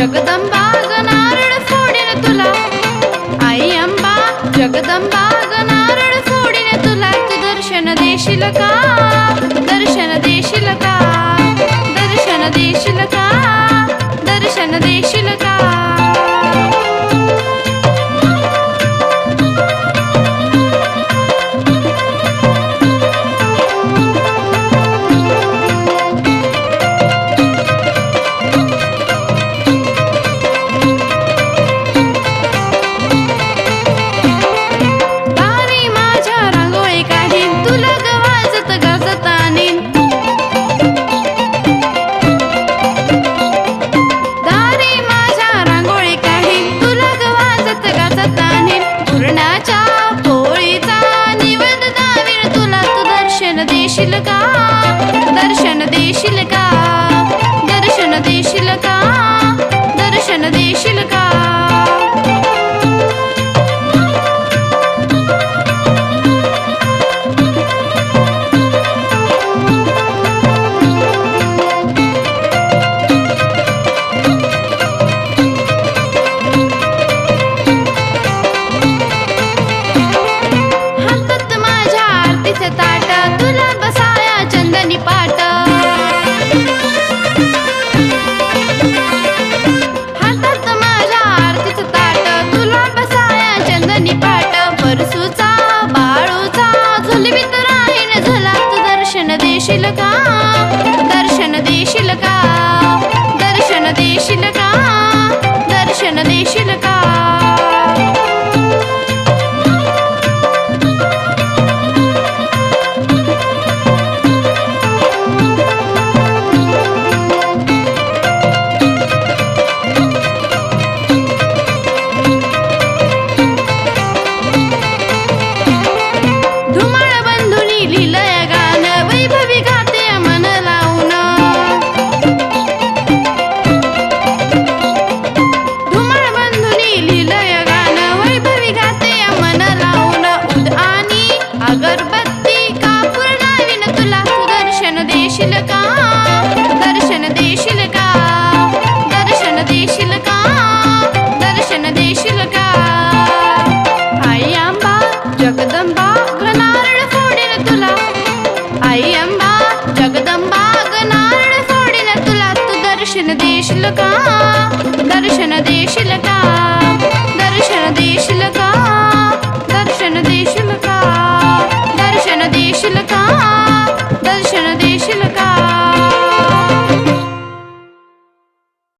जगदंबा ग तुला. आई अंबा जगदंबा ग नारळ फोडीन तुला. तू दर्शन देशील का? लगा दर्शन देशिल का देश लगा। దర్శన దేశులకా దర్శన దేశులకా దర్శన దేశులకా దర్శన దేశులకా దర్శన దేశులకా.